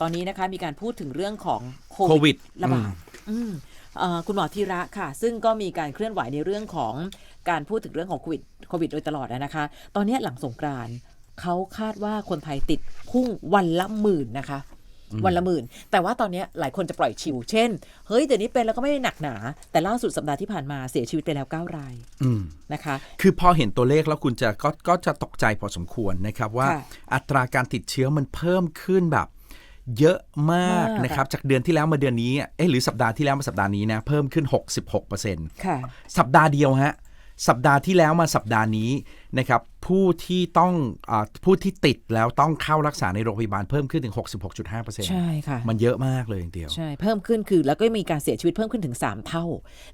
ตอนนี้นะคะมีการพูดถึงเรื่องของโคโควิดระบาดอืมอืมเอ่อคุณหมอธีระค่ะ ซึ่งก็มีการเคลื่อนไหวในเรื่องของการพูดถึงเรื่องของโควิดโควิดโดยตลอดนะคะ ตอนนี้หลังสงกรานต์เขาคาดว่าคนไทยติดพุ่งวันละหมื่นนะคะ วันละหมื่น แต่ว่าตอนนี้หลายคนจะปล่อยชิว เช่น เฮ้ยเดี๋ยวนี้เป็นแล้วก็ไม่ได้หนักหนา แต่ล่าสุดสัปดาห์ที่ผ่านมาเสียชีวิตไปแล้ว 9 รายอืมนะคะ คือพอเห็นตัวเลขแล้วคุณจะก็ก็จะตกใจพอสมควรนะครับว่าค่ะอัตราการติดเชื้อมันเพิ่มขึ้นแบบ เยอะมากมากนะครับ จากเดือนที่แล้วมาเดือนนี้เอ๊ะหรือสัปดาห์ที่แล้วมาสัปดาห์นี้นะเพิ่มขึ้น 66%ค่ะสัปดาห์เดียวฮะสัปดาห์ที่แล้วมาสัปดาห์นี้นะครับผู้ที่ต้องอาผู้ที่ติดแล้วต้องเข้ารักษาในโรงพยาบาลเพิ่มขึ้นถึง 66.5%ใช่ค่ะมันเยอะมากเลยทีเดียวใช่เพิ่มขึ้นคือแล้วก็มีการเสียชีวิตเพิ่มขึ้นถึง 3 เท่า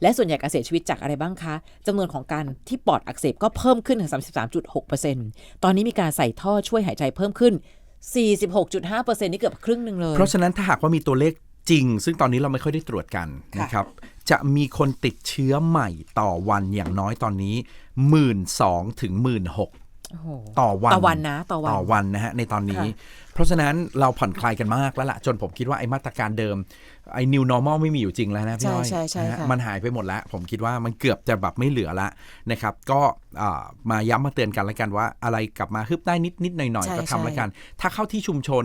และส่วนใหญ่การเสียชีวิตจากอะไรบ้างคะจำนวนของการที่ปอดอักเสบก็เพิ่มขึ้นถึง 33.6%ตอนนี้มีการใส่ท่อช่วยหายใจเพิ่มขึ้น 46.5%นี่เกือบครึ่งหนึ่งเลย เพราะฉะนั้นถ้าหากว่ามีตัวเลขจริง ซึ่งตอนนี้เราไม่ค่อยได้ตรวจกันนะครับ จะมีคนติดเชื้อใหม่ต่อวันอย่างน้อยตอนนี้หมื่นสองถึงหมื่นหก ต่อวันต่อวันนะต่อวันต่อวันนะฮะในตอนนี้ค่ะเพราะฉะนั้นเราผ่อนคลายกันมากแล้วล่ะ จนผมคิดว่าไอ้มาตรการเดิมไอ้ new normal ไม่มีอยู่จริงแล้วนะพี่ใช่อ้อยใช่ใช่นะฮะค่ะมันหายไปหมดแล้ว ผมคิดว่ามันเกือบจะแบบไม่เหลือละนะครับ ก็อ่ามาย้ำมาเตือนกันแล้วกันว่าอะไรกลับมาฮึบได้นิดนิดหน่อยหน่อยใช่ๆก็ทำแล้วกัน ถ้าเข้าที่ชุมชน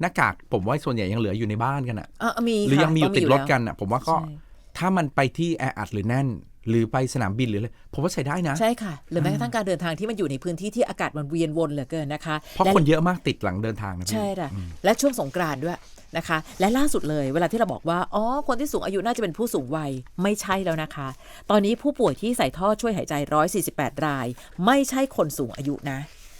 หน้ากากผมว่าส่วนใหญ่ยังเหลืออยู่ในบ้านกันอะเออมีหรือค่ะยังมีอยู่ต้ติดรถแล้วกันอะผมว่าก็ใช่ ถ้ามันไปที่แออัดหรือแน่น หรือไปสนามบินหรืออะไรผมว่าใส่ได้นะ ใช่ค่ะ หรือแม้กระทั่งการเดินทางที่มันอยู่ในพื้นที่ที่อากาศมันเวียนวนเหลือเกินนะคะ เพราะและคนเยอะมากติดหลังเดินทางนะพี่ใช่ค่ะและช่วงสงกรานต์ด้วยนะคะ และล่าสุดเลยเวลาที่เราบอกว่า อ๋อ คนที่สูงอายุน่าจะเป็นผู้สูงวัย ไม่ใช่แล้วนะคะ ตอนนี้ผู้ป่วยที่ใส่ท่อช่วยหายใจ 148 ราย ไม่ใช่คนสูงอายุนะ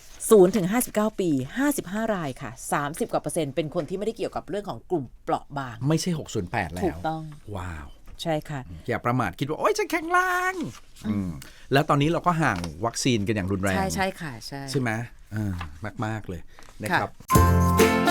0ถึง59 ปี 55 รายค่ะ 30 กว่าเปอร์เซ็นต์เป็นคนที่ไม่ได้เกี่ยวกับเรื่องของกลุ่มเปราะบาง ไม่ใช่ 608 แล้ถูวกต้อง ว้าว ใช่ค่ะ อย่าประมาทคิดว่า โอ๊ยจะแข็งแรงอืมแล้วตอนนี้เราก็ห่างวัคซีนกันอย่างรุนแรง ใช่ใช่ค่ะ ใช่ใช่ไหมอ่ามากๆเลยนะค่ะครับ